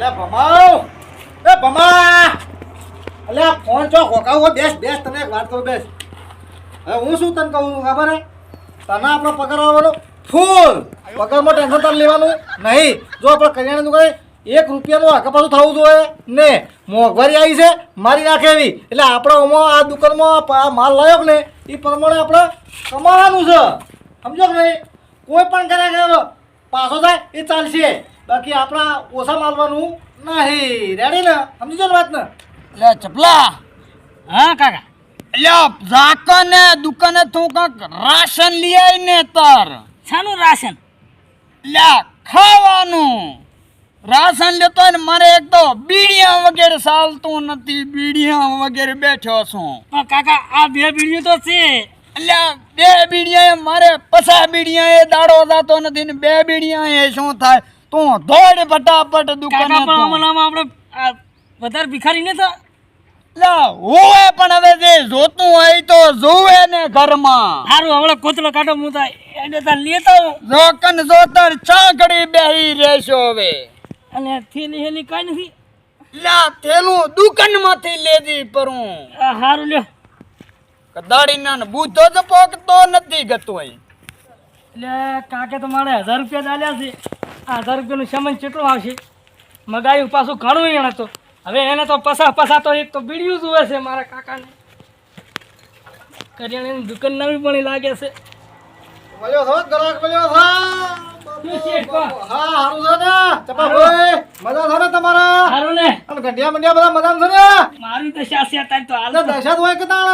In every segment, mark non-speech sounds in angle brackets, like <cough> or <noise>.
લે ભમાવ એ ભમા, અલે આ ફોન ચો ખોકાવો બેસ બેસ, તને એક વાત કરું બેસ. હવે હું શું તને કહું છું ખબર હે? તને આપણો પગાર આવવાનો? ફૂલ! પગારમાં ટેન્શન તારે લેવાનું નહીં. જો આપણે કરિયાણાની દુકાને એક રૂપિયાનું આગળ પાછું થવું જોઈએ ને. મોંઘવારી આવી છે, મારી નાખે એવી. એટલે આપણે આમાં આ દુકાનમાં આ માલ લાવ્યો ને એ પ્રમાણે આપણે કમાવાનું છે. સમજો કે નહીં? કોઈ પણ કરે પાછો થાય એ ચાલશે. બાકી આપણા ઓછા માલવાનું નહીં. રેડી ને? સમજી જો ને વાત ને લે ચપલા. હા કાકા. લ્યો ઝાકને દુકાને તું કાક રાશન લઈ આય ને તાર. શાનું રાશન? લે ખાવાનું. રાશન લેતો હોય ને મારે એક તો બીડિયા વગેરે ચાલતું નથી. બીડિયા વગેરે બેઠો છું. કાકા આ બે બીડીઓ તો છે. એટલે બે બીડિયા મારે પસા બીડિયા એ દાડો જાતો નથી ને બે બીડિયા એ શું થાય? તું દોડ ફટાફટ દુકાને કાકા પણ આપણે આ વધારે ભિખારી ને તો? લે હોવે પણ હવે જે જોતું હોય તો જોવે ને ઘરમાં. સારું હમણાં કોચલો કાઢો હું તો એને તાર લેતા જોકન જોતર ચાકડી બેહી રહેશો હવે. અને થેલી હેલી કાંઈ નથી. લા થેલું દુકાનમાંથી લેજી પરું. સારું લ્યો. કદાડીના ને બૂધો જ પોકતો નથી ગતોય. એટલે કાકે તો મારે હજાર રૂપિયા ચાલ્યા છે. હજાર રૂપિયાનું સામાન કેટલું આવશે? મગાયું પાછું ઘણું એને તો હવે એને તો પસા પસા તો એક તો બીડિયું જુએ છે મારા કાકાને. કરિયાણાની દુકાન નવી પણ લાગે છે.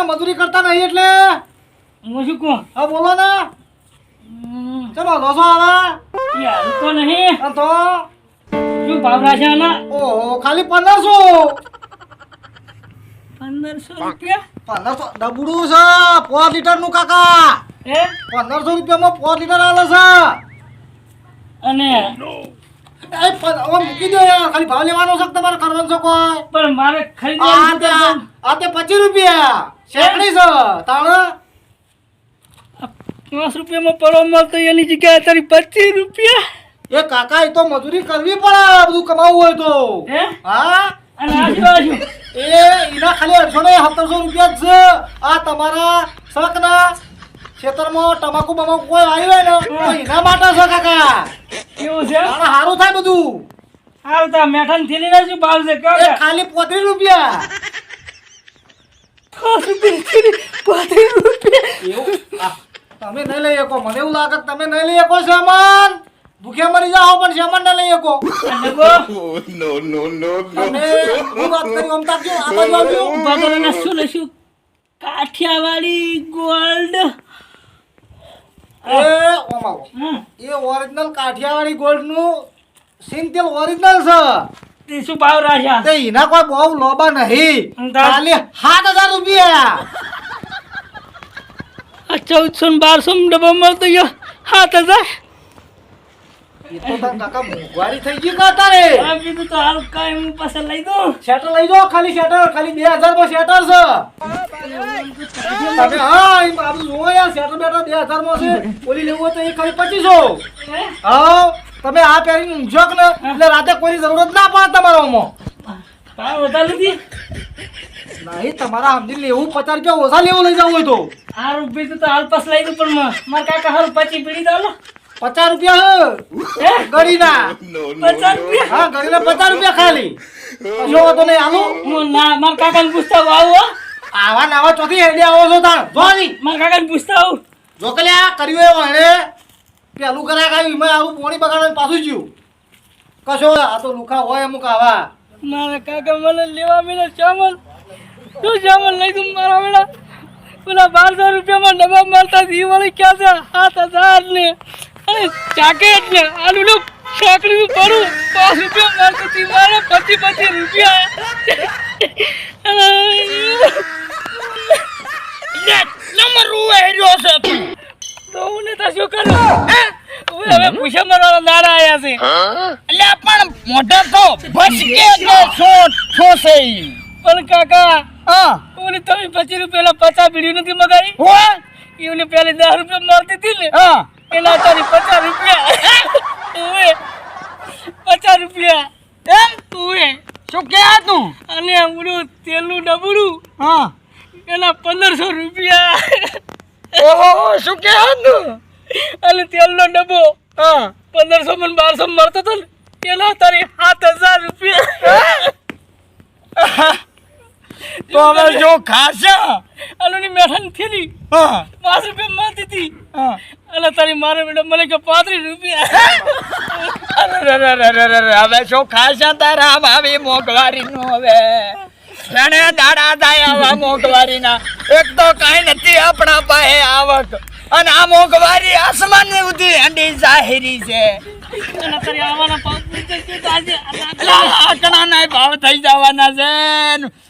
મજૂરી કરતા નહીં એટલે? હું શું કહું? હા બોલો ને. ચલો દોસો એ હાલ તો નહીં. તો? શું ભાવ રાખે આના? ઓહો ખાલી પંદરસો. પંદરસો રૂપિયા? પંદરસો ડબડું છે પોર લીટરનું કાકા. હે? પંદરસો રૂપિયામાં પોર લીટર આલે છે. અને એ હવે મૂકી દો યાર ખાલી ભાવ લેવાનો છે કે તમારે કરવાનો છે કોઈ? પણ મારે ખરીદવાનું આ તે પચીસ રૂપિયા. શેકડી છે તાણે? પાંચ રૂપિયામાં પડો મળતો એની જગ્યાએ તારી પચીસ રૂપિયા? એ કાકા એ તો મજૂરી કરવી પડે બધું કમાવવું હોય તો. હા? અને એ એના ખાલી અઢસો ને સત્તરસો રૂપિયા જ છે. આ તમારા શકના ખેતરમાં તમાકુ બમાકુ કોઈ આવ્યું હોય ને એના માટે છે કાકા. એવું છે? સારું થાય બધું. હાલ તા મેઠાની થેલીના શું ભાવ છે ખાલી પોત્રીસ રૂપિયા. પાંચ રૂપિયા. એવું આ, તમે નહીં લઈ શકો. મને એવું લાગે તમે નહીં લઈ શકો સામાન ભૂખ્યા મરી જાઓ પણ સામાન ના લઈ શકો. અને કહો તમે હું વાત કરી ઓમ તાકજો આ બાજુ આવજો. ઊભા શું લઈશું? કાઠિયાવાડી ગોલ્ડ. એ ઓમ આવો. એ ઓરિજિનલ કાઠિયાવાડી ગોલ્ડનું સિંગતેલ ઓરિજિનલ છે. તે શું ભાવ રાખ્યા? તે એના કોઈ બહુ લોબા નહીં? ખાલી સાત હજાર રૂપિયા. ચૌદસો ને બારસો ડબ્બા મળતો ગયો સાત હજાર કાંઈ તમે આ પહેરીને ઊંઘો ને? એટલે રાતે કોઈની જરૂરત ના પડે તમારામાં. ભાવ વધારે નથી? નહીં તમારા સમજી લેવું પચાસ રૂપિયા ઓછા લેવું લઈ જવું હોય તો. આ રૂપિયા તો હાલ પાસ લઈ દઉં પણ મ- મારા કાકા હાલ પચી પીડી દો પચાસ રૂપિયા હે. ગળીના <laughs> પચાસ રૂપિયા? હા ગળીના પચાસ રૂપિયા ખાલી. જો તો નહીં આલું ના મારા કાકાને પૂછતા આવું હો. આવા નાવા ચોથી હેડી આવો છો તાણ જો ની મારા કાકાને પૂછતા આવું. જો કે આ કર્યું એવો હેડે પેલું કરાય કાઢ્યું એમાં આવું પોણી બગાડવાનું પાછું જ્યું કશો આ તો લુખા હોય અમુક આવા. મારા કાકા મને લેવા મેળા ચાવલ શું ચાવલ લઈ દઉં મારા મેળા પેલા બારસો રૂપિયામાં ડબ્બા મળતા વળી ક્યાં છે? હાથ હજાર ને અને ચાકેટ ને આલુ નું સાંકડી પડું. પાંચ રૂપિયા મારતો તી મારે પચીસ પચીસ રૂપિયા. નંબર રહ્યો છે. તો હું ને તો શું કરું? હવે હવે પૂછા મારા નારા આવ્યા છે. એટલે પણ મોઢા તો ભસકે કે કે શું શું પણ કાકા હા. ઓલી તમે પચીસ રૂપિયા પચાસ બીડી નથી મગાવી? હો એમને પેલી દસ રૂપિયા મારતી હતી ને? હા. એના તારી પચાસ રૂપિયા. ઓએ પચાસ રૂપિયા. એમ? અને ઓલું તેલનું ડબડું. હા. એના પંદરસો રૂપિયા. ઓહો શું કે હતું? અને તેલનો ડબ્બો. હા. પંદરસો માં બારસો મારતો મળતો હતો ને? એના તારી સાત હજાર રૂપિયા. તો હવે જો ખાશા. અને મેઠાની થેલી હા. પાંચ રૂપિયા મળતી હતી હા. અને તારી મારે મેડમ મને કે પાંત્રીસ રૂપિયા. હવે શું ખાશા તારા ભાવી મોંઘવારી નું હવે? જાણે દાડા થાય આવા એક તો કાંઈ નથી આપણા પાસે આવક. અને આ મોંઘવારી આસમાન ઉધી અંડી જાહેરી છે. અને તારી આવવાના પાંચ જવાના છે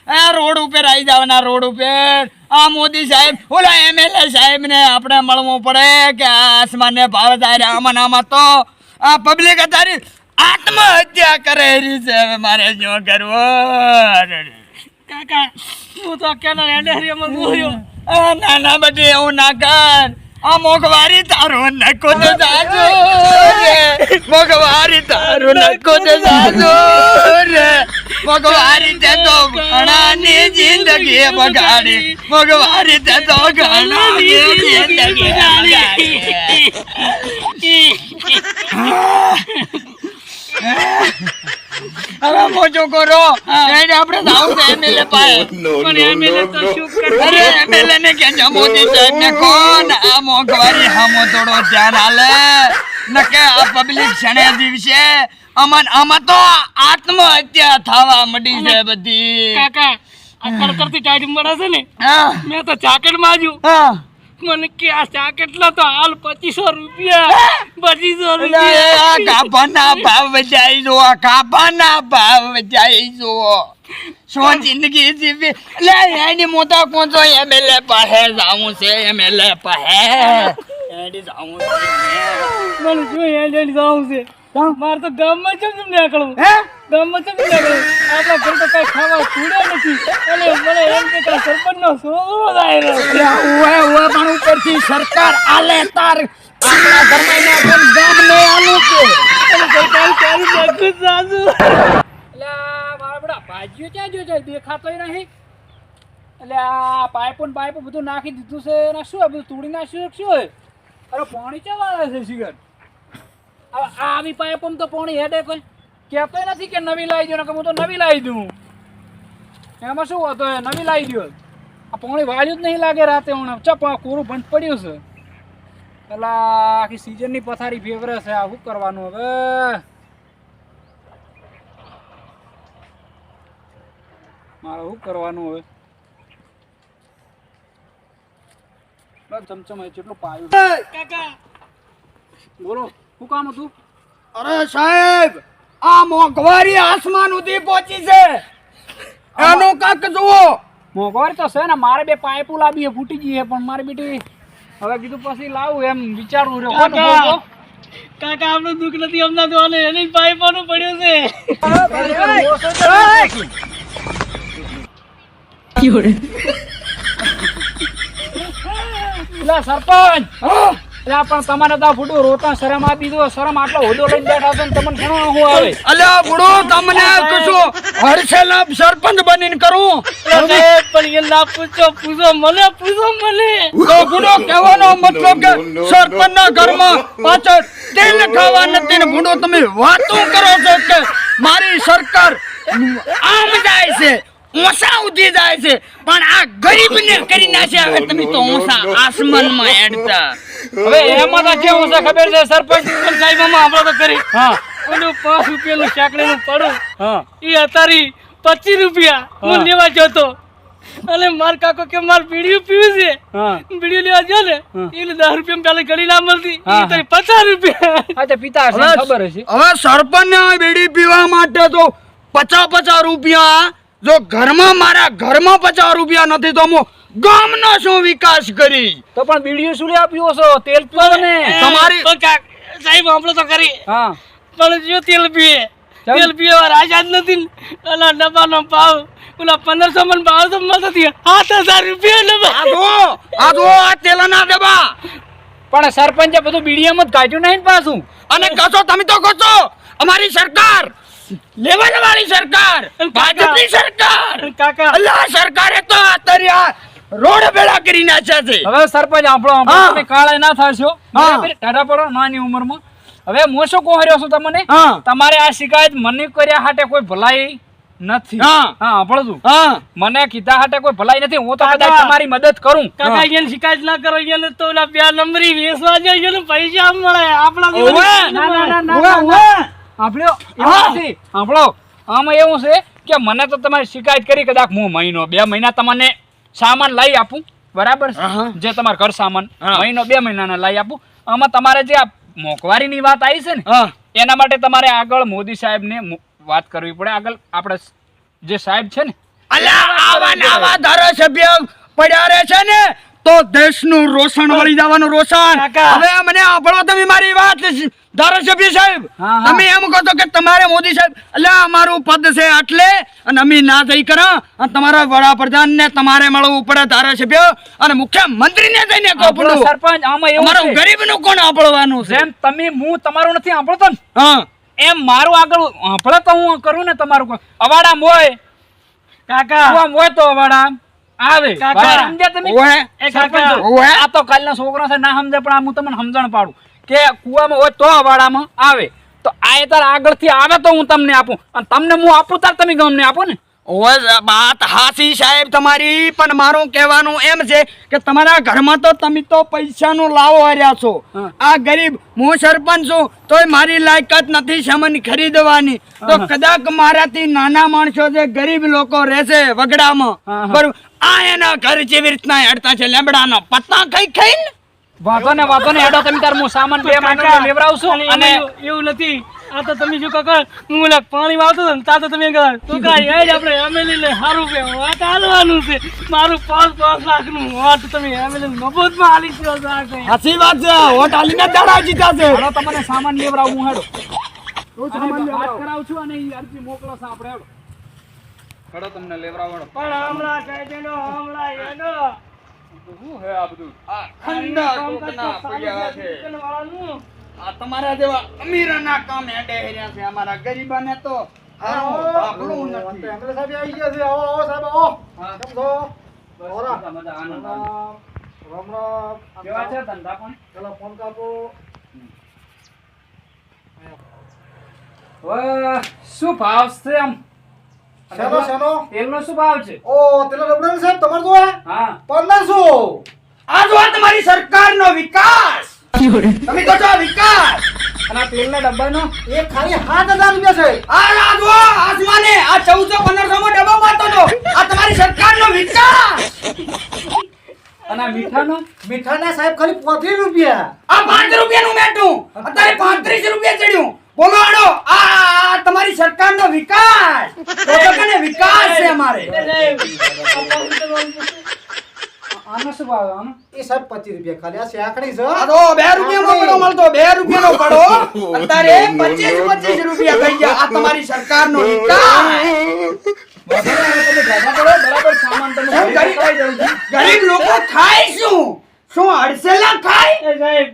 આ રોડ ઉપર આવી જવાના રોડ ઉપર આ મોદી સાહેબ ઓલા એમએલએ સાહેબ ને આપણે મળવું પડે કે આસમાન ને ભાવ થાય. આમાં આમાં તો આ પબ્લિક અત્યારે આત્મહત્યા કરે રહી છે મારે શું કરવું કાકા હું તો એડેરિયામાં ના નાના બધી એવું ના કર આ મોંઘવારી તારું નકો તો જાજો રે. મોંઘવારી તારું નકો તો જાજો રે. મોંઘવારી તે તો ઘણાની જિંદગી બગાડી. મોંઘવારી તે તો ઘણાની જિંદગી બગાડી. <laughs> <laughs> હવે મોજો કરો. એને આપણે જાવું છે <laughs> એમએલએ પાસે. <laughs> પણ એમએલએ તો શું કરે અરે એમએલએ ને કે મોદી સાહેબ ને કોણ આ મોંઘવારી હામો થોડો ધ્યાન આલે. નકે આ પબ્લિક શણે દિવસે અમન આમાં તો આત્મહત્યા થવા મડી છે બધી. કાકા આ કરકરતી ટાઈટ મળે છે ને? હા. મેં તો જાકેટ માંગ્યું હા. મને કે આ ચા નો તો હાલ પચીસો રૂપિયા. પચીસો રૂપિયા. કાપાના ભાવ વજાઈ જો કાપાના ભાવ વજાઈ જો. શું જિંદગી જીવી? લે એની મોટા કોણ તો એમએલએ પાસે જાવું છે એમએલએ પાસે. એડી જાવું છે મને શું એડી જાઉં છે? મારે તો ગામમાં કેમ કેમ નીકળવું. હે? ગામમાં કેમ નીકળવું. આપણા ઘર તો કઈ ખાવા છૂડે નથી. અને મને એમ કે કાંઈ સરપંચનો જ આયેલો એટલે ઉવે ઉવે પણ ઉપરથી સરકાર આલે તાર. આપણા ઘરમાં ને પણ ગામ ને આલું કે. અને કઈ કાંઈ કરી નાખું સાસુ. એટલે મારા બડા ભાજીઓ ક્યાં જો જાય? દેખાતો નહીં. એટલે આ પાઇપો ને પાઇપો બધું નાખી દીધું છે. અને શું બધું તોડી નાખ્યું છે? શું હોય અરે પાણી ક્યાં વાળા છે સિગર? આવી પાઇપો તો પોણી હેડે કોઈ. કહેતો નથી કે નવી લાવી દો કે હું તો નવી લાવી દઉં. એમાં શું હતો એ નવી લાવી દો આ પોણી વાળ્યું જ નહીં લાગે રાતે હું ચપ કોરું બંધ પડ્યું છે. પેલા આખી સિઝનની પથારી ફેવરે છે. આ શું કરવાનું હવે? મારે શું કરવાનું હવે? બસ ચમચમ એ ચેટલું પાયું. કાકા! બોલો. શું કામ હતું અરે સાહેબ આ મોંઘવારી આસમાન સુધી પહોંચી છે એનું કાક જુઓ મોંઘવારી તો છે ને મારે બે પાઇપો લાવી ફૂટી ગઈ છે પણ મારી બેટી હવે કીધું પછી લાવું એમ વિચારવું રહ્યો કાકા કાકા આપણું દુઃખ નથી અમને તો અને એને પાઇપોનું પડ્યું છે સરપંચ એટલે પણ તમારે તો ફૂટો રોતા શરમ આપી દો. શરમ આટલો હોદો લઈને બેઠા છો તમને ઘણો શું આવે. અલ્યા બુડો તમને કશું લાભ સરપંચ બનીને કરું? પણ એ લાભ પૂછો પૂછો મને પૂછો મને. તો બુડો કહેવાનો મતલબ કે સરપંચના ઘરમાં પાછળ તેલ ખાવા નથી ને બુડો તમે વાતો કરો છો કે મારી સરકાર આમ જાય છે ઓસા ઉધી જાય છે પણ આ ગરીબને કરી નાખ્યા હવે તમે તો ઊંચા આસમાનમાં હેડતા. હવે એમાં તો કેવું છે ખબર છે? સરપંચ પંચાયતમાં આપણે તો કરી. હા. ઓલું પાંચ રૂપિયાનું ચાકડીનું પડું. હા. એ અતારી પચીસ રૂપિયા. હું. લેવા જતો અને માર કાકો કે માર બીડીયું પીવું છે? બીડીયું લેવા જો ને એટલે દસ રૂપિયા પેલા ઘડી ના મળતી. પચાસ રૂપિયા. તો પિતા ખબર હશે. હવે સરપંચ બીડી પીવા માટે તો પચાસ પચાસ રૂપિયા જો ઘરમાં મારા ઘરમાં પચાસ રૂપિયા નથી તો હું ગામનો શું વિકાસ કરી? તો પણ બીડીયું શું લેવા પીવો છો તેલ પીવો ને તમારી- સાહેબ આપણો તો કરી. હા. પણ જો તેલ પીએ. તેલ પીવા રાજા જ નથી. ઓલા ડબ્બાનો ભાવ. ઓલા પંદરસો મન ભાવ તો મળતો થયો સાત હજાર રૂપિયા ડબ્બા. આ જો આ જો આ તેલના ડબ્બા. પણ સરપંચે બધું બીડીએમ જ કાઢ્યું નહીં પાછું. અને કશો તમે તો કહો અમારી સરકાર લેવલ વાળી સરકાર ભાજપની સરકાર. કાકા. અલ્લાહ સરકારે તો આ રોડ ભેળા કરી નાખ્યા છે. હવે સરપંચ આપણો આપણે કાળા ના થશો. બરાબર? ટાઢા પડો નાની ઉંમરમાં. હવે હું શું કોહર્યો છું તમને? તમારે આ શિકાયત મને કર્યા હાટે કોઈ ભલાઈ નથી. હા. સાંભળો છું મને કીધા હાટે કોઈ ભલાઈ નથી. હું તો કદાચ તમારી મદદ કરું. કાકા. અહીંયા શિકાયત ના કરો અહીંયા તો ઓલા બે નંબરી વેસવા જાય છે પૈસા મળે. આપણા ના, ના, ના. નથી. સાંભળો આમાં એવું છે કે મને તો તમારી શિકાયત કરી કદાચ હું મહિનો બે મહિના તમને સામાન લઈ આપું બરાબર. જે તમારે ઘર સામાન મહિનો બે મહિનાના લઈ આપું. આમાં તમારે જે આ મોંઘવારીની વાત આવી છે ને એના માટે તમારે આગળ મોદી સાહેબને ને વાત કરવી પડે. આગળ આપણે જે સાહેબ છે ને અલ્યા આવા ને આવા ધારાસભ્ય પડ્યા રહે છે ને તો દેશનું રોશન વળી જવાનું રોશન. હવે મને આપણો તમે મારી વાત ધારાસભ્ય સાહેબ. તમે એમ કહો છો કે તમારે મોદી સાહેબ એટલે અમારું પદ છે આટલે અને અમે ના થઈ કરો. અને તમારા વડાપ્રધાન ને તમારે મળવું પડે ધારાસભ્ય અને મુખ્યમંત્રી ને જઈને કહો પડું સરપંચ આમાં એવું અમારું. ગરીબનું કોણ આપડવાનું છે? એમ તમે હું તમારું નથી આપડતો હા. એમ મારું આગળ આપડે તો હું કરું ને તમારું. કોઈ અવાડામ હોય કાકા હોય તો અવાડામ આવે. કાકા. સમજ્યા તમે? ઓવે. એ સરપંચ ઓવે. આ તો કાલના છોકરા છે ના સમજે પણ હું તમને સમજણ પાડું. કે કુવામાં હોય તો અવાડામાં આવે. તો આ તાર આગળથી આવે તો હું તમને આપું. અને તમને હું આપું તાર તમે ગમને આપો ને. ઓય વાત હાસી સાહેબ તમારી પણ મારું કહેવાનું એમ છે કે તમારા ઘરમાં તો તમે તો પૈસાનું લાવો હર્યા છો. આ ગરીબ હું સરપંચ છું તોય મારી લાયકાત નથી સામાન ખરીદવાની. તો કદાચ મારાથી નાના માણસો જે ગરીબ લોકો રહેશે વગડામાં. બરોબર આ એના ઘર જેવી રીતના હેડતા છે લેમડાનો પત્તા ખાઈ ખાઈને. વાંધો ને વાંધો ને હેડો તમે તાર હું સામાન બે માંગા લેવરાવશું અને અને એવું- નથી. આ તો તમે શું કાકા હું ઓલા પાણી વાવતો હતો ને તા તો તમે કહો તું કાંઈ એ જ આપણે એમએલએ ને સારું કે વાત હાલવાનું છે. મારું પાંચ પાંચ લાખનું વાત તમે એમએલએ મફતમાં હાલી છો હાચી વાત છે હોટ હાલીને દાડા જીતા છે. હેડો તમને સામાન લેવડાવું હેડો. અને વાત કરાવું છું અને અરજી મોકલો છો આપણે હેડો. હેડો તમને લેવડાવો પણ હમણાં સાહેબ એનો હમણાં એનો. શું હે આ બધું? ખંડા કોકના પડ્યા છે. આ તમારા જેવા અમીરના કામ હેડે હેર્યા છે અમારા ગરીબાને તો. હારું આપણું નથી. એમએલએ સાહેબ આવી ગયા છે. આવો આવો સાહેબ આવો. હા. કેમ છો? ઓરા. મજા આનંદ રામ રામ. કેવા છે ધંધા પણ? ચલો ફોન કાપો. શું ભાવ છે આમ શેનો શેનો? તેલનો શું ભાવ છે? ઓ તેલ રબડાની સાહેબ તમારે જો હા. 1500 આ જો આ તમારી સરકારનો વિકાસ. તમે કહો વિકાસ. અને આ તેલના ડબ્બાનો? એ ખાલી 7000 રૂપિયા છે આ આ જો આસમાને આ 1400 1500 માં ડબ્બો મારતો જો આ તમારી સરકારનો વિકાસ. અને મીઠાનો? મીઠાના સાહેબ ખાલી પોત્રીસ રૂપિયા. આ 5 રૂપિયાનું મેટું અત્યારે પાંત્રીસ રૂપિયા ચડ્યું. બોલો આડો આ સરકારનો વિકાસ. વિકાસ છે અમારે. આનો શું ભાવ આનો એ સાહેબ પચીસ રૂપિયા ખાલી. આ શેકડી છે. આ બે રૂપિયાનો પડો મળતો બે રૂપિયાનો પડો. અત્યારે પચીસ પચીસ રૂપિયા થઈ ગયા. આ તમારી સરકારનો વિકાસ. ગરીબ ગરીબ લોકો ખાય શું? શું અડસેલા ખાય સાહેબ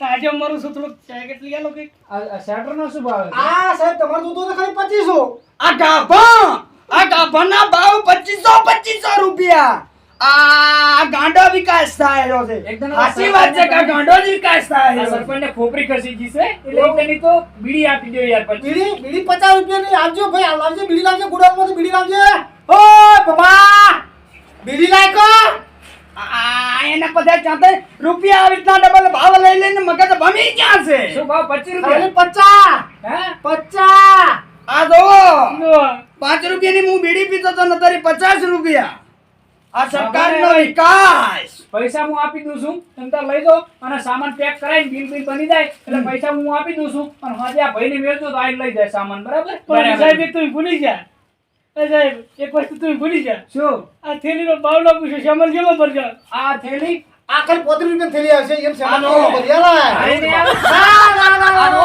તાજો મારું શું થોડુંક પેકેટ લઈ આલો કે આ શેટરનો શું ભાવ છે? આ સાહેબ તમારું દૂધ તો ખાલી પચીસો. આ ગાભા આ ગાભાના ભાવ પચીસો પચીસો રૂપિયા. આ ગાંડો વિકાસ થયેલો છે. એકદમ સાચી વાત છે કે આ ગાંડો જ વિકાસ થયેલો. સરપંચને ખોપરી ખસી ગઈ છે એટલે એકદમની તો બીડી આપી દો યાર પછી. બીડી બીડી પચાસ રૂપિયાની આપજો ભાઈ આ લાવજે બીડી લાવજે ગુડાઉનમાંથી બીડી લાવજે. ઓય પપ્પા! બીડી લાયકો? એના બધા ચાતે રૂપિયા આવી રીતના ડબલ ભાવ લઈ લઈને મગજ ભમી ક્યાં છે. શું ભાવ? પચીસ રૂપિયા? પચાસ. હે? પચાસ. આ જોવો. પાંચ રૂપિયાની હું બીડી પીતો તો નતરી પચાસ રૂપિયા. આ સરકારનો વિકાસ. પૈસા હું આપી દઉં છું. તમે લઈ દો અને સામાન પેક કરાવીને બિલ બિલ બની જાય. એટલે પૈસા હું આપી દઉં છું. અને હજી આ ભાઈને મેળજો તો આ લઈ જાય સામાન બરાબર? પણ સાહેબ એક ભૂલી એ સાહેબ એક વસ્તુ તમે ભૂલી ગયા શું આ થેલીનો ભાવ ના પૂછ્યો શ્યામલ જેમાં ભરજો આ થેલી આ ખાલી પોત્રીસ થેલી આવશે એમ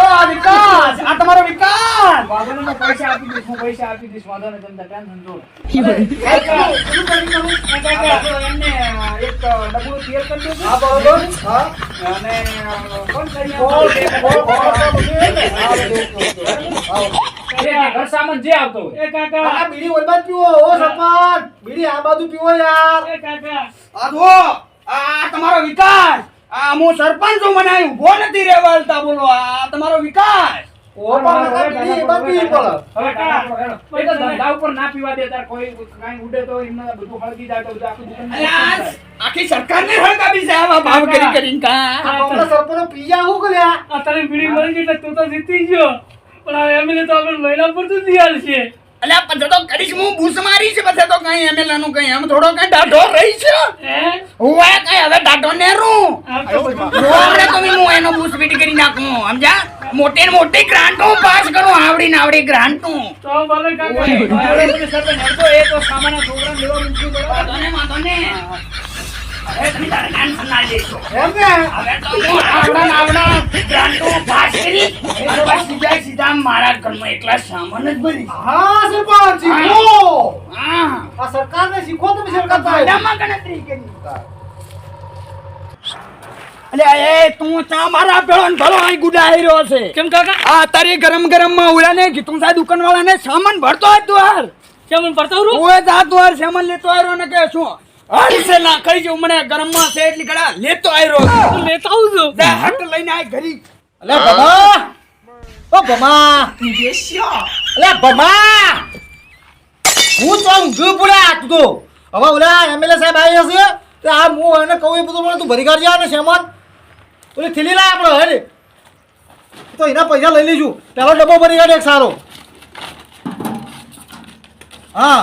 આ વિકાસ આ તમારો વિકાસ હું પૈસા આપી દઈશ હું પૈસા આપી દઈશ વાંધો નહીં તમે ટેન્શન એમને એક ડબલું તેલ કરી દેજો. હા બરોબર હા અને કોણ કરી. હા, જે જે ઘર સામાન જે આવતો હોય. એ કાકા. આ બીડી ઓલ પીવો ઓ સરપંચ બીડી આ બાજુ પીવો યાર. એ કાકા. આ જુઓ, આ તમારો વિકાસ. આ હું સરપંચ છું મને ઊભો નથી રહેવાલતા બોલો. આ તમારો વિકાસ. ઓ કાકા બીડી એ બાજુ પીવી પડે. કાકા એ તો ધંધા ઉપર ના પીવા દેતા કોઈ કાંઈ ઉડે તો એમને બધું હળગી જાય તો આખું દુકાન અરે આ આખી હળગાવી છે આવા ભાવ કરી કરીને કા? આ ગામના સરપંચનો પીયા હું કર્યા? આ તારી બીડી મળી ગઈ એટલે તું તો જીતી ગયો. પણ આ એમએલએ તો આપણે મહિલા પર જ દિયાળ છે. અલ્યા પછી તો કરીશ હું ભૂસ મારી છે પછી તો કઈ એમએલએ નું કઈ એમ થોડો કઈ ડાઢો રહી છે. હે? હું કઈ હવે ડાઢો નેરું. આ તો તો હું એનો ભૂસ બીટ કરી નાખું સમજા મોટી ને મોટી ગ્રાન્ટો પાસ કરું આવડી ને આવડી ગ્રાન્ટો. તો ભલે કાકા એ તો સામાન્ય છોકરા લેવા મૂક્યું બરાબર. વાંધો ને વાંધો ને મારા ઘરમાં એકલા સામાન જ ભરી. હા સરપંચ શીખો. આ સરકારને શીખો તમે સરકાર ફાયદામાં ગણતરી કરી. અલ્યા એ તું ચા મારા પેલો ને ભલો અહીં ગુડાઈ રહ્યો છે. કેમ કાકા? આ તારી ગરમ ગરમમાં ઓલાને કીધું સા દુકાન વાળાને સામાન ભરતો હોય દ્વાર સામાન ભરતો ઉરું ઓએ જા સામાન લેતો આવ્યો ને કે શું? હરસે ના કઈ જો મને ગરમમાં છે એટલી કડા લેતો આવ્યો હું લેતા છું. જા હટ લઈને આય ઘરી. અલે ભમા. ઓ ભમા. અલે ભમા. હું તો ઊંઘી પડ્યા તું તો. હવે ઓલા એમએલએ સાહેબ આવી હશે તો આ હું એને કહું એ બધું મને તું ભરી કાઢજે ને સામાન ઓલી થેલી લાય આપણે હે તો એના પૈસા લઈ લઈશું પેલો ડબ્બો ભરી કાઢ એક સારો. હા.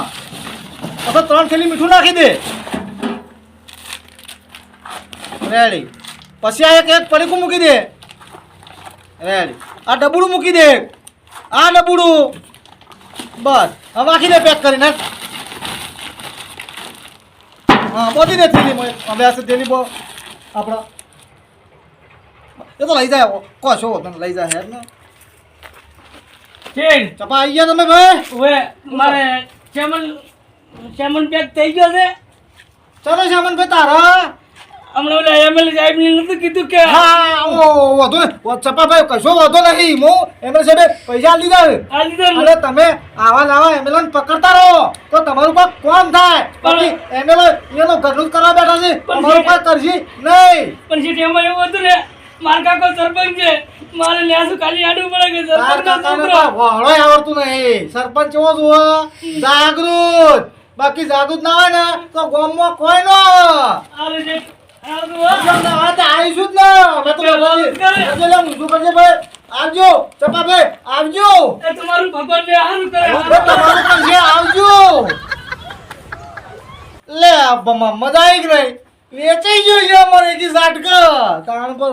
પછી ત્રણ થેલી મીઠું નાખી દે. રેડી. પછી આ એક એક પડીકું મૂકી દે. રેડી. આ ડબુડું મૂકી દે. આ ડબુડું. બસ. હવે નાખી દે પેક કરીને. હા બોધી દે થેલી મોય હવે આ થેલી બો આપણા. એ તો લઈ જાય. કો છો તમે લઈ જાય હેર ને. ચેન. ચપા આવી ગયા તમે ભાઈ? મારે ચેમન ચેમન પેક થઈ ગયો છે. ચાલો શામન ભાઈ તારા. હમણાં ઓલા એમએલએ સાહેબ ને નતું કીધું કે હા ઓ વાંધો ને ઓ ચપા ભાઈ કશો વાંધો નહીં. હું એમએલએ સાહેબે પૈસા લીધા છે. આ લીધા ને. અને તમે આવા લાવા એમ્બ્યુલન્સ પકડતા રહો. તો તમારું પર કોણ થાય? બાકી એમએલએ એનો ઘરનું કરવા બેઠા છે. તમારું પર કરશી નહીં. પણ જે એમાં એવું હતું ને મારા કાકો સરપંચ છે. મારે ન્યાસું ખાલી આડવું પડે કે સરપંચ વહોળોય આવડતું નહીં. સરપંચ કેવો જુઓ જાગૃત. બાકી જાગૃત ના હોય ને તો ગામમાં કોઈ ન આવે. અરે આવજો. ચપા આવજો તમારું ભગવાન હારું કરે તમારું કરજે આવજો લે આ મજા આવી ગઈ વેચાઈ ગયો છે અમારે એકી ઝાટકા તાણ પર